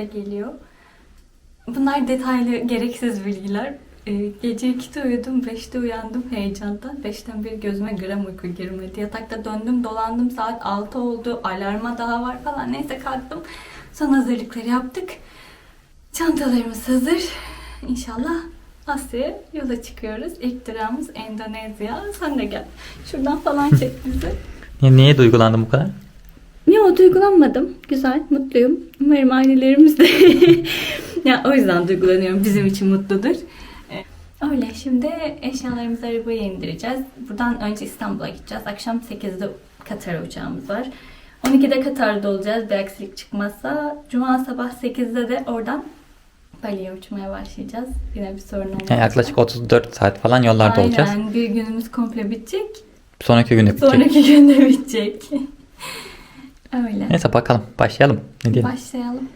8'e geliyor. Bunlar detaylı, gereksiz bilgiler. Ee, gece 2'de uyudum, 5'te uyandım heyecandan. 5'ten bir gözüme gram uyku girmedi. Yatakta döndüm, dolandım. Saat 6 oldu. Alarma daha var falan. Neyse kalktım. Son hazırlıkları yaptık. Çantalarımız hazır. İnşallah Asya'ya yola çıkıyoruz. İlk durağımız Endonezya. Sen de gel. Şuradan falan çek bizi. Niye, duygulandın bu kadar? Yo duygulanmadım. Güzel, mutluyum. Umarım ailelerimiz de ya o yüzden duygulanıyorum. Bizim için mutludur. Ee, Öyle şimdi eşyalarımızı arabaya indireceğiz. Buradan önce İstanbul'a gideceğiz. Akşam 8'de Katar'a uçağımız var. 12'de Katar'da olacağız bir aksilik çıkmazsa. Cuma sabah 8'de de oradan Bali'ye uçmaya başlayacağız. Yine bir sorun olmazsa. Yani yaklaşık 34 saat falan yollarda olacağız. Aynen bir günümüz komple bitecek. Sonraki günde bitecek. Sonraki günde bitecek. Öyle. Neyse bakalım başlayalım. Ne diyelim? Başlayalım.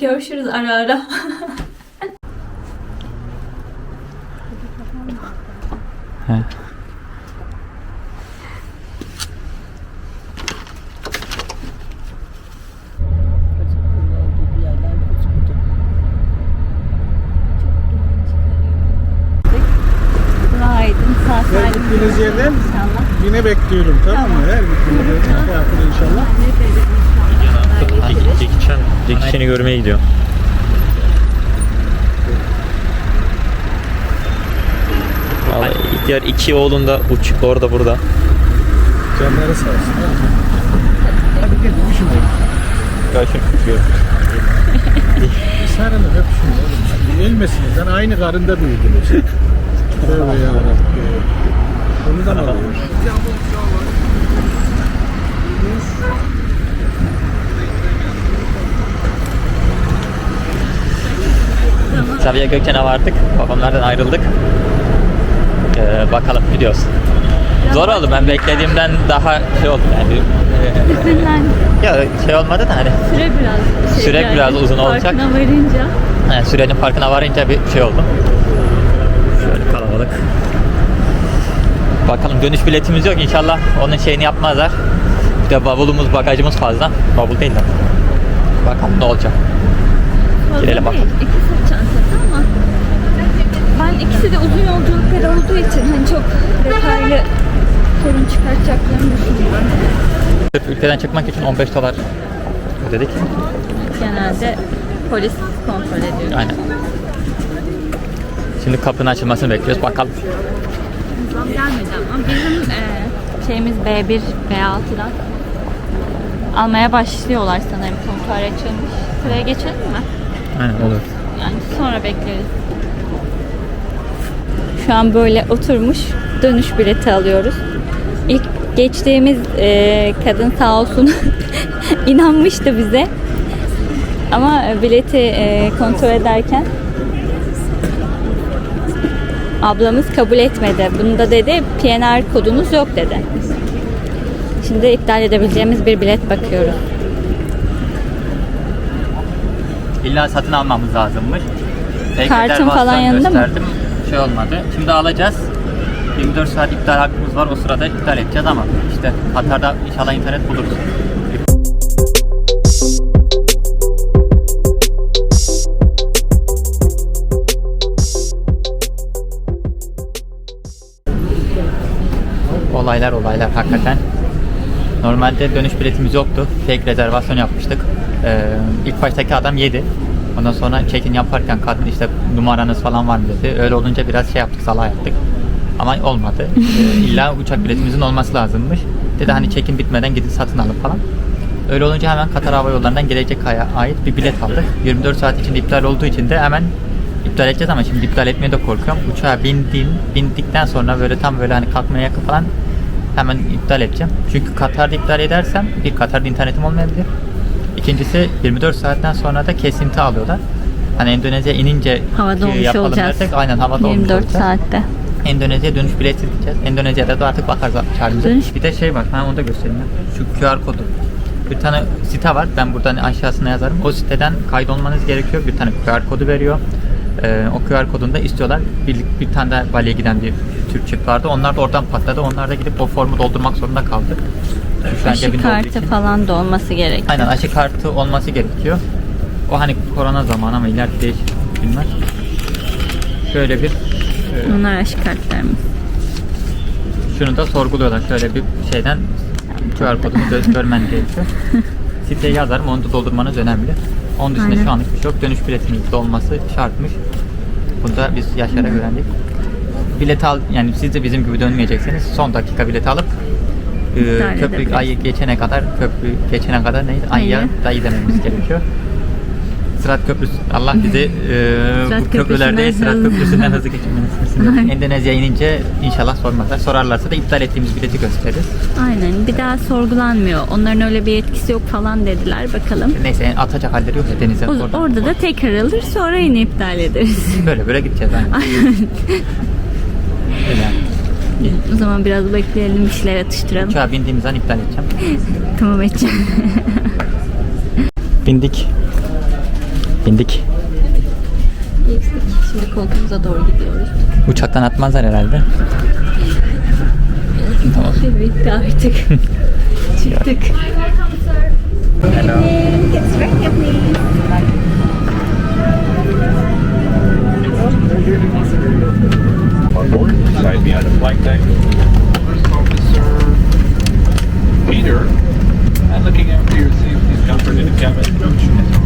Görüşürüz ara ara. He. Günaydın. Sağ Her salim. gittiğiniz yerden İnşallah. yine bekliyorum tamam mı? Her gittiğiniz yerden şey yapın inşallah. Jackie Chan. Jackie Chan'ı görmeye gidiyor. Vallahi diğer iki oğlun da uçuk orada burada. Canları sağ olsun. Hadi gel öpüşün oğlum. Görüşüm. Bir sarılın öpüşün oğlum. Ölmesiniz. Sen aynı karında büyüdünüz. Tövbe yarabbim. Onu da mı alıyor? Sabiha Gökçen'e vardık. Babamlardan ayrıldık. Ee, bakalım gidiyoruz. Zor oldu ben beklediğimden daha şey oldu yani. Ee, ya şey olmadı da hani süre biraz şey Süre yani, biraz uzun olacak. Farkına varınca. Yani sürenin farkına varınca bir şey oldu. Şöyle kalabalık. Bakalım dönüş biletimiz yok inşallah onun şeyini yapmazlar. Bir de bavulumuz bagajımız fazla. Bavul değil de. Bakalım ne olacak. Girelim bakalım. İki sırt çantası ama ben ikisi de uzun yolculuklar olduğu için hani çok detaylı sorun çıkartacaklarını düşünüyorum. Sırf ülkeden çıkmak için 15 dolar ödedik. Genelde polis kontrol ediyor. Aynen. Şimdi kapının açılmasını bekliyoruz. Bakalım. Zam gelmedi ama bizim e, şeyimiz B1, B6'dan almaya başlıyorlar sanırım. Kontrol açılmış. Sıraya geçelim mi? Aynen olur. Yani sonra bekleriz. Şu an böyle oturmuş dönüş bileti alıyoruz. İlk geçtiğimiz e, kadın sağ olsun inanmıştı bize. Ama bileti e, kontrol ederken ablamız kabul etmedi. Bunda dedi PNR kodunuz yok dedi. Şimdi iptal edebileceğimiz bir bilet bakıyoruz. İlla satın almamız lazımmış. Rezervasyon falan yanında mı? Şey olmadı. Şimdi alacağız. 24 saat iptal hakkımız var. O sırada iptal edeceğiz ama işte Katar'da inşallah internet buluruz. Olaylar olaylar hakikaten. Normalde dönüş biletimiz yoktu. Fake rezervasyon yapmıştık. Ee, ilk baştaki adam yedi. Ondan sonra check-in yaparken kadın işte numaranız falan var mı dedi. Öyle olunca biraz şey yaptık, salağa yaptık. Ama olmadı. Ee, illa uçak biletimizin olması lazımmış. Dedi hani check-in bitmeden gidin satın alın falan. Öyle olunca hemen Katar Hava Yolları'ndan gelecek aya ait bir bilet aldık. 24 saat içinde iptal olduğu için de hemen iptal edeceğiz ama şimdi iptal etmeye de korkuyorum. Uçağa bindiğim, bindikten sonra böyle tam böyle hani kalkmaya yakın falan hemen iptal edeceğim. Çünkü Katar'da iptal edersem bir Katar'da internetim olmayabilir. İkincisi 24 saatten sonra da kesinti alıyorlar. Hani Endonezya inince Havada olmuş yapalım olacağız. dersek aynen havada olmuş 24 olacağız. saatte. Endonezya dönüş bileti gideceğiz. Endonezya'da da artık bakarız çağrımıza. Dönüş- Bir de şey var, ben onu da göstereyim. Şu QR kodu. Bir tane site var, ben buradan aşağısına yazarım. O siteden kaydolmanız gerekiyor. Bir tane QR kodu veriyor. Ee, o QR kodunu da istiyorlar. Bir, bir tane de Bali'ye giden bir Türk çift vardı. Onlar da oradan patladı. Onlar da gidip o formu doldurmak zorunda kaldı. Şu Aşı kartı falan da olması gerek. Aynen aşı kartı olması gerekiyor. O hani korona zamanı ama ileride değişik bilmez. Şöyle bir e, Bunlar aşı kartlarımız. şunu da sorguluyorlar. Şöyle bir şeyden QR kodunu gö- görmen gerekiyor. Siteye yazarım onu da doldurmanız önemli. Onun dışında Aynen. şu anlık bir şey yok. Dönüş biletinizde olması şartmış. Bunu da biz yaşlara öğrendik. Bilet al yani siz de bizim gibi dönmeyecekseniz son dakika bileti alıp e, köprü ayı geçene kadar köprü geçene kadar neydi? Ayya Ayı. dayı dememiz gerekiyor. Sırat Köprüsü. Allah bizi e, bu köprülerde Sırat. Köprüsü'nden hızlı geçirmeniz. Endonezya inince inşallah sormazlar. Sorarlarsa da iptal ettiğimiz bileti gösteririz. Aynen. Bir daha sorgulanmıyor. Onların öyle bir etkisi yok falan dediler. Bakalım. Neyse atacak halleri yok ya denize. O- oradan- orada da tekrar alır sonra yine iptal ederiz. Böyle böyle gideceğiz. Aynen. Öyle o zaman biraz bekleyelim bir şeyler atıştıralım. Uçağa bindiğimiz an iptal edeceğim. Tamam edeceğim. Bindik. Bindik. Geçtik. Şimdi koltuğumuza doğru gidiyoruz. Uçaktan atmazlar herhalde. Tamam. Bitti artık. Çıktık. Hello. Side behind the flight deck. First Officer Peter, and looking after your safety and comfort in the cabin.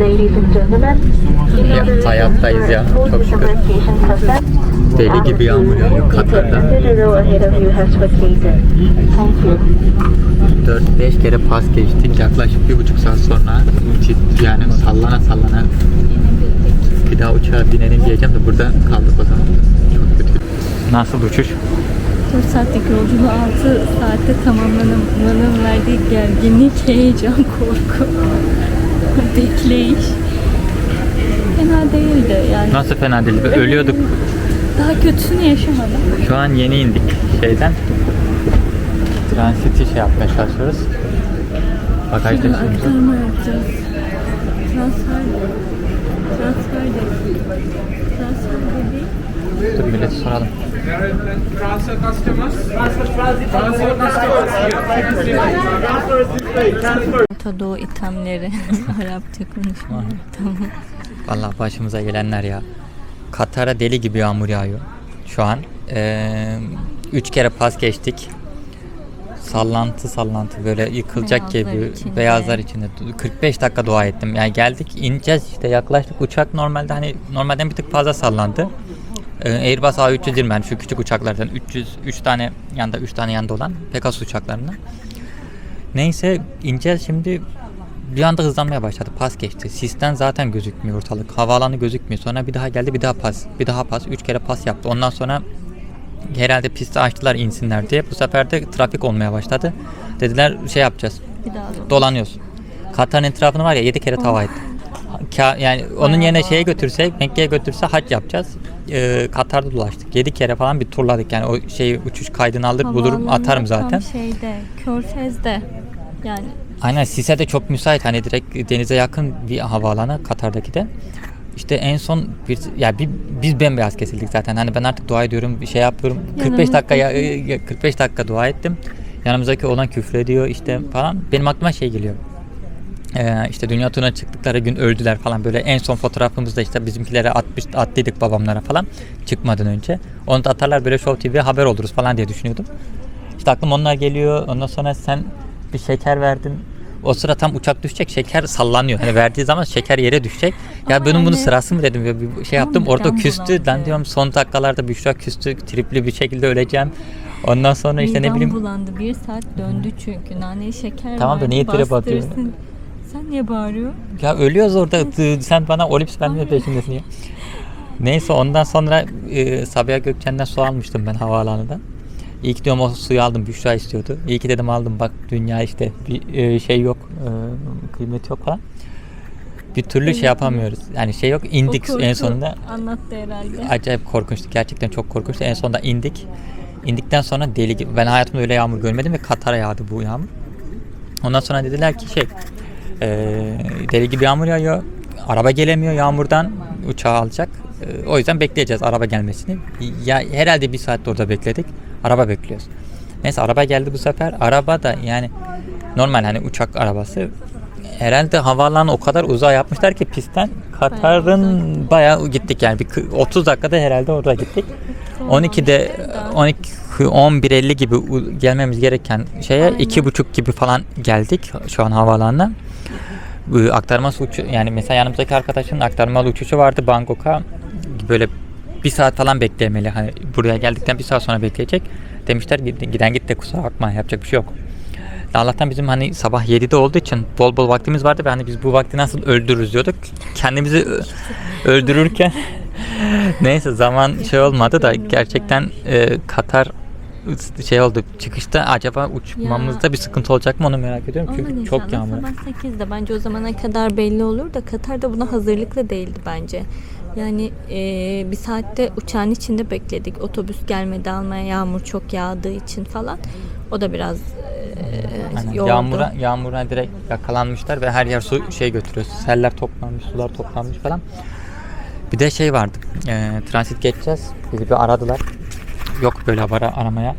Ya, hayattayız ya. Çok şükür. Deli gibi yağmur yağıyor Katar'da. The row ahead of you has vacated. Thank you. 4-5 kere pas geçtik. Yaklaşık bir buçuk saat sonra yani sallana sallana bir daha uçağa binelim diyeceğim de burada kaldık o zaman. Çok kötü. Nasıl uçuş? 4 saatlik yolculuğu 6 saatte tamamlamanın verdiği gerginlik, heyecan, korku, bekleyiş. Fena değildi yani. Nasıl fena değil. Ölüyorduk. Daha kötüsünü yaşamadım. Şu an yeni indik şeyden. Transit'i şey yapmaya çalışıyoruz. Bagaj taşıyoruz. Aktarma yapacağız. Transfer. Transfer de. Transfer dedi. Dur milleti soralım. Orta Doğu ithamları. Arapça konuşma. tamam. Vallahi başımıza gelenler ya. Katar'a deli gibi yağmur yağıyor. Şu an. Ee, üç kere pas geçtik. Sallantı sallantı böyle yıkılacak Beyazlar gibi içinde. beyazlar içinde 45 dakika dua ettim. Yani geldik ineceğiz işte yaklaştık uçak normalde hani normalden bir tık fazla sallandı. Ee, Airbus A320 yani şu küçük uçaklardan 300 3 tane yanda 3 tane yanda olan Pegasus uçaklarından. Neyse ineceğiz şimdi bir anda hızlanmaya başladı. Pas geçti. Sisten zaten gözükmüyor ortalık. Havaalanı gözükmüyor. Sonra bir daha geldi bir daha pas. Bir daha pas. Üç kere pas yaptı. Ondan sonra herhalde pisti açtılar insinler diye. Bu sefer de trafik olmaya başladı. Dediler şey yapacağız. Bir daha da. Dolanıyoruz. Katar'ın etrafını var ya 7 kere tava ettim. Yani onun yerine şeye götürsek, Mekke'ye götürse hac yapacağız. Ee, Katar'da dolaştık. 7 kere falan bir turladık. Yani o şey uçuş kaydını alır bulurum atarım tam zaten. şeyde, Körfez'de. Yani Aynen Sise de çok müsait hani direkt denize yakın bir havaalanı Katar'daki de. İşte en son bir ya bir, biz bembeyaz kesildik zaten. Hani ben artık dua ediyorum, bir şey yapıyorum. 45 dakika ya, ya 45 dakika dua ettim. Yanımızdaki olan küfrediyor işte falan. Benim aklıma şey geliyor. Ee, işte dünya turuna çıktıkları gün öldüler falan böyle en son fotoğrafımızda işte bizimkilere atmış attıydık babamlara falan çıkmadan önce. Onu da atarlar böyle Show TV'ye haber oluruz falan diye düşünüyordum. İşte aklıma onlar geliyor. Ondan sonra sen bir şeker verdin. O sıra tam uçak düşecek şeker sallanıyor. Hani verdiği zaman şeker yere düşecek. Ya Aa, benim bunu evet. sırası mı dedim. Ya bir şey yaptım orada küstü. Ben diyorum son dakikalarda Büşra küstü. Tripli bir şekilde öleceğim. Ondan sonra işte ne midem bileyim. bulandı. Bir saat döndü çünkü. Naneli şeker Tamam da niye trip atıyorsun? Sen niye bağırıyorsun? Ya ölüyoruz orada. Sen bana Olips vermeye peşindesin ya. Neyse ondan sonra e, Sabiha Gökçen'den su almıştım ben havaalanından. İyi ki diyorum o suyu aldım. Büşra istiyordu. İyi ki dedim aldım. Bak dünya işte bir e, şey yok. E, kıymet yok falan. Bir türlü şey yapamıyoruz. Yani şey yok. indik korku en sonunda. Anlattı herhalde. Acayip korkunçtu. Gerçekten çok korkunçtu. En sonunda indik. indikten sonra deli gibi. Ben hayatımda öyle yağmur görmedim ve Katar'a yağdı bu yağmur. Ondan sonra dediler ki şey e, deli gibi yağmur yağıyor. Araba gelemiyor yağmurdan uçağı alacak. E, o yüzden bekleyeceğiz araba gelmesini. Ya herhalde bir saat orada bekledik. Araba bekliyoruz. Neyse araba geldi bu sefer. Araba da yani normal hani uçak arabası. Herhalde havaalanı o kadar uzağa yapmışlar ki pistten Katar'ın bayağı gittik yani bir kı- 30 dakikada herhalde orada gittik. 12'de 12 11.50 gibi gelmemiz gereken şeye iki buçuk gibi falan geldik şu an havaalanına. Bu aktarması uçu yani mesela yanımızdaki arkadaşın aktarmalı uçuşu vardı Bangkok'a böyle bir saat falan beklemeli hani buraya geldikten bir saat sonra bekleyecek demişler "Gid- giden gitti kusura bakma yapacak bir şey yok. Allah'tan bizim hani sabah 7'de olduğu için bol bol vaktimiz vardı ve hani biz bu vakti nasıl öldürürüz diyorduk. Kendimizi öldürürken neyse zaman şey olmadı da gerçekten e, Katar şey oldu çıkışta acaba uçmamızda bir sıkıntı olacak mı onu merak ediyorum çünkü çok yağmur. Sabah 8'de bence o zamana kadar belli olur da Katar'da buna hazırlıklı değildi bence. Yani e, bir saatte uçağın içinde bekledik. Otobüs gelmedi almaya yağmur çok yağdığı için falan. O da biraz e, yordu. Yağmura, yağmura direkt yakalanmışlar ve her yer su şey götürüyor. Seller toplanmış, sular toplanmış falan. Bir de şey vardı. E, transit geçeceğiz. Bizi bir aradılar. Yok böyle ara aramaya.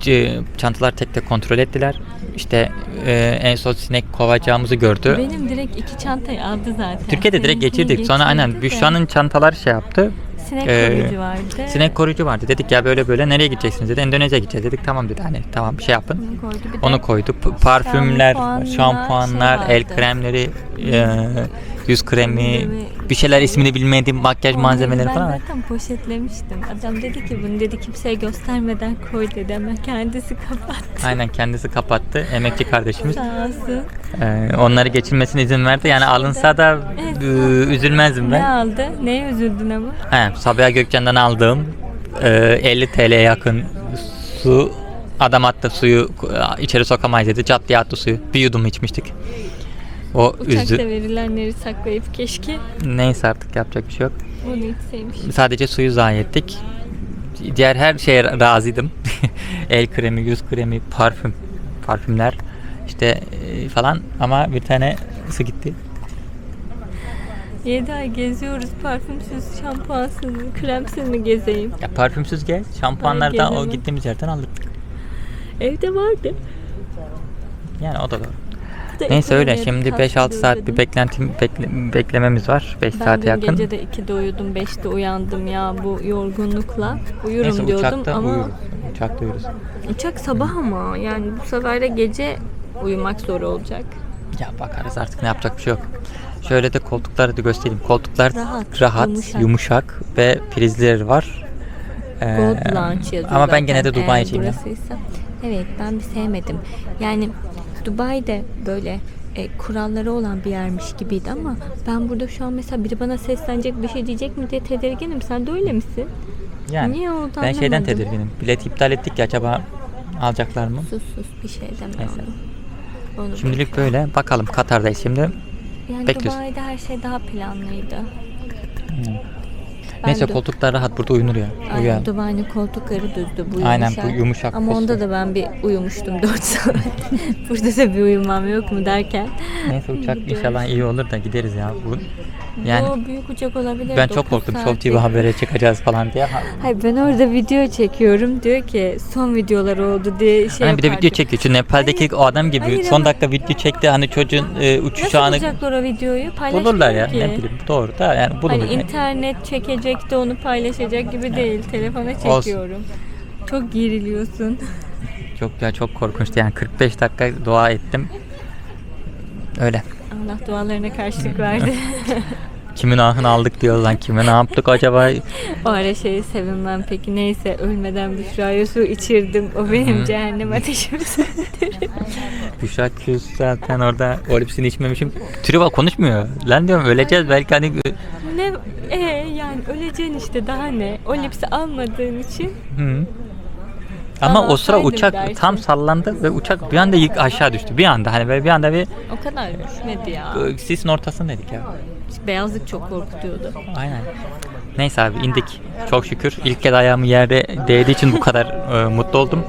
C- çantalar tek tek kontrol ettiler. İşte e, en son sinek kovacağımızı gördü. Benim direkt iki çantayı aldı zaten. Türkiye'de direkt Seninkini geçirdik. Sonra aynen geçirdi de Büşra'nın çantalar şey yaptı. Sinek Ee, koruyucu vardı. Sinek koruyucu vardı. Dedik ya böyle böyle nereye gideceksiniz dedi. Endonezya gideceğiz dedik. Tamam dedi. Hani tamam bir şey yapın. Onu koydu. Bir Onu koydu. Parfümler, Şampuanlar, şampuanlar, şey el kremleri, e, yüz kremi, bir şeyler ismini bilmediğim makyaj Onları malzemeleri ben falan. var. zaten poşetlemiştim. Adam dedi ki bunu dedi kimseye göstermeden koy dedi ama kendisi kapattı. Aynen kendisi kapattı. Emekçi kardeşimiz. Sağ olsun. E, onları geçirmesine izin verdi. Yani alınsa da e, üzülmezdim Ne ben. aldı? Neye üzüldün ama? He, Sabiha Gökçen'den aldığım e, 50 TL'ye yakın su adam attı suyu e, içeri sokamayız dedi. Cat diye attı suyu. Bir yudum içmiştik. O Uçakta üzdü. verilenleri saklayıp keşke Neyse artık yapacak bir şey yok. onu içseymiş. Sadece suyu zayi ettik. Diğer her şeye razıydım. El kremi, yüz kremi, parfüm, parfümler işte e, falan ama bir tane su gitti. 7 ay geziyoruz parfümsüz, şampuansız, kremsiz mi gezeyim? Ya parfümsüz gez. Şampuanlardan o gezemem. gittiğimiz yerden aldık. Evde vardı. Yani o da doğru. Neyse öyle. ekonomiye Şimdi katkı 5-6 saat bir dedim. beklentim bekle- beklememiz var. 5 Ben saate dün yakın. gece de 2'de uyudum, 5'te uyandım ya bu yorgunlukla. Uyurum Neyse diyordum uçakta ama uyuruz. Uçakta uyuruz. uçak sabah ama yani bu sefer de gece uyumak zor olacak. Ya bakarız artık ne yapacak bir şey yok. Şöyle de koltukları da göstereyim. Koltuklar Rahat, rahat, yumuşak. yumuşak. ve prizleri var. Ee, Gold Lounge yazıyor Ama ben gene de Dubai'ciyim ya. burasıysa. Evet ben bir sevmedim. Yani Dubai'de böyle e, kuralları olan bir yermiş gibiydi ama ben burada şu an mesela biri bana seslenecek bir şey diyecek mi diye tedirginim. Sen de öyle misin? Yani Niye oldu ben şeyden anlamadım. tedirginim. Bilet iptal ettik ya acaba alacaklar mı? Sus sus bir şey deme Neyse. onu. Onu Şimdilik böyle. Bakalım Katar'dayız şimdi. Yani bekliyoruz. Dubai'de her şey daha planlıydı. Ben Neyse de- koltuklar rahat burada uyunur ya. Aynen Uyuyan. Dubai'nin koltukları düzdü. Bu Aynen, yumuşak. bu yumuşak Ama onda postu. da ben bir uyumuştum 4 saat. Burada da bir uyumam yok mu derken. Neyse uçak inşallah iyi olur da gideriz ya. Bu, yani Bu büyük uçak olabilir. ben çok korktum. Show. TV habere çıkacağız falan diye. Ha- Hayır ben orada video çekiyorum. Diyor ki son videolar oldu diye şey Hani bir de yapardım. video çekiyor. Şu Nepal'deki o adam gibi Hayır son ama- dakika video çekti. Hani çocuğun e, uçuş Nasıl anı bulacaklar o videoyu? Paylaşmıyor bulurlar ya. ki. Ne bileyim doğru da yani bulunur. Hani internet çekecek de onu paylaşacak gibi değil. Telefona çekiyorum. Çok geriliyorsun. Çok ya çok korkunçtu yani 45 dakika dua ettim. Öyle. Allah dualarına karşılık verdi. Kimin ahını aldık diyoruz lan kime ne yaptık acaba? o ara şeyi sevinmem peki neyse ölmeden Büşra'ya su içirdim. O benim Hı. cehennem ateşimi söndürür. Büşra Küs zaten orada o hepsini içmemişim. Tribal konuşmuyor. Lan diyorum öleceğiz belki hani ne e yani öleceksin işte daha ne? O lipsi almadığın için Hı. Ama o sıra uçak dersin. tam sallandı ve uçak bir anda yık aşağı düştü. Bir anda hani böyle bir anda bir o kadar düşmedi ya. sisin ortasındaydık ya. Beyazlık çok korkutuyordu. Aynen. Neyse abi indik. Çok şükür. İlk kez ayağımı yerde değdiği için bu kadar e, mutlu oldum.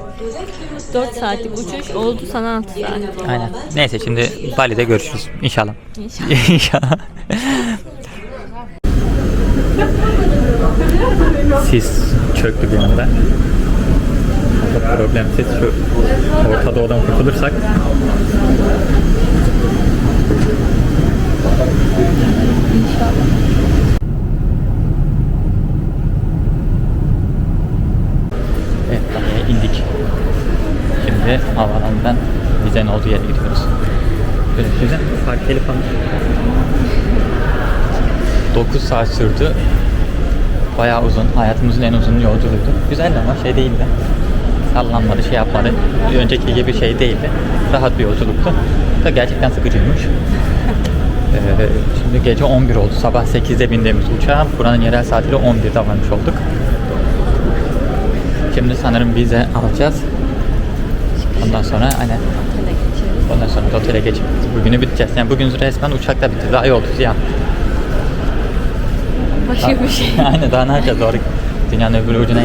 4 saatlik uçuş oldu sana 6 saat. Aynen. Neyse şimdi Bali'de görüşürüz. İnşallah. İnşallah. İnşallah. Sis çöktü bir anda. Problemsiz şu Orta Doğu'dan kurtulursak Evet, Bali'ye indik. Şimdi havalandan vizenin olduğu yere gidiyoruz. Güzel fark telefonu. 9 saat sürdü. Bayağı uzun. Hayatımızın en uzun yolculuğuydu. Güzeldi ama şey değildi. Sallanmadı, şey yapmadı. Önceki gibi şey değildi. Rahat bir yolculuktu. Da gerçekten sıkıcıymış. Ee, şimdi gece 11 oldu. Sabah 8'de bindiğimiz uçağa buranın yerel saatiyle 11'de varmış olduk. Şimdi sanırım vize alacağız. Ondan sonra aynen Ondan sonra da otele geçip bugünü biteceğiz. Yani bugün resmen uçakta bitti. Daha iyi oldu ya. Başka bir şey. Aynen daha ne yapacağız doğru. Dünyanın öbür ucuna.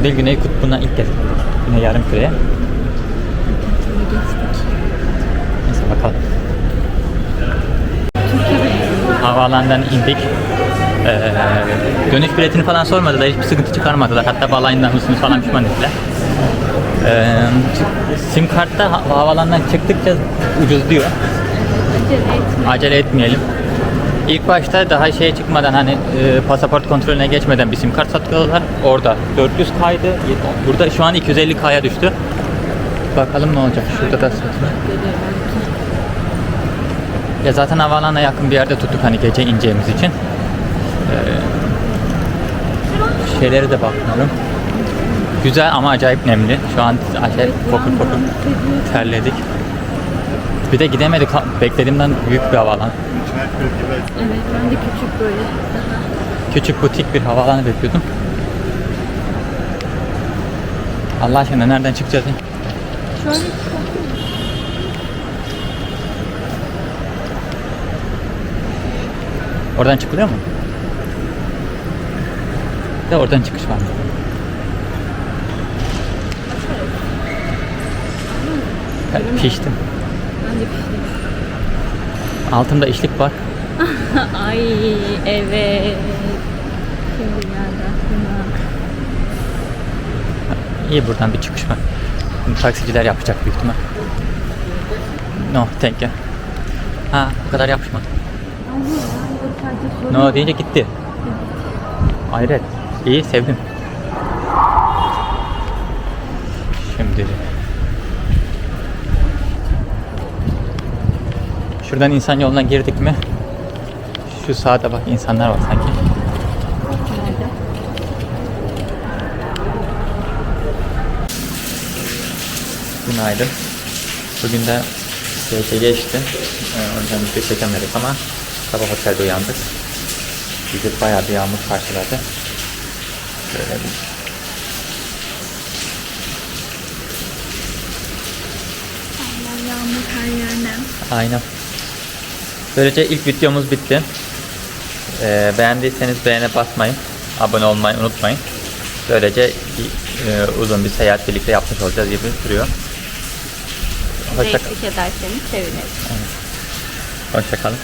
O değil Güney Kutbu'na ilk kez gittik. Yine yarım küreye. Neyse bakalım. Havaalanından indik. Ee, dönüş biletini falan sormadılar. Hiçbir sıkıntı çıkarmadılar. Hatta balayından mısınız falan pişman ettiler. Ee, sim kartta ha- havaalanından çıktıkça ucuz diyor. Acele etmeyelim. İlk başta daha şeye çıkmadan hani e, pasaport kontrolüne geçmeden bir sim kart satıyorlar. Orada 400 kaydı. Burada şu an 250 kaya düştü. Bakalım ne olacak. Şurada da satıyor. Ya zaten havaalanına yakın bir yerde tuttuk hani gece ineceğimiz için. Ee, şeylere de bakmıyorum. Güzel ama acayip nemli. Şu an acayip fokur fokur terledik. Bir de gidemedik. Beklediğimden büyük bir havaalan. Evet ben de küçük böyle. Küçük butik bir havaalanı bekliyordum. Allah aşkına nereden çıkacağız? Şöyle Oradan çıkılıyor mu? De oradan çıkış var? Ben piştim. Ben de piştim. Altımda işlik var. Ay evet. Şimdi geldi aklıma. İyi buradan bir çıkış var. Bunu taksiciler yapacak büyük ihtimal. No, thank you. Ha, bu kadar yapışmadı. No deyince gitti. Hayret. İyi, sevdim. Şuradan insan yoluna girdik mi? Şu sağda bak insanlar var sanki. Günaydın. Bugün de gece geçti. Ee, o yüzden bir şey çekemedik ama sabah otelde uyandık. Bizi bayağı bir yağmur karşıladı. Böyle bir. Aynen. Böylece ilk videomuz bitti. Ee, beğendiyseniz beğene basmayı, abone olmayı unutmayın. Böylece e, uzun bir seyahat birlikte yapmış olacağız gibi duruyor. Hoşça, Eşlik ederseniz seviniriz. hoşça kalın.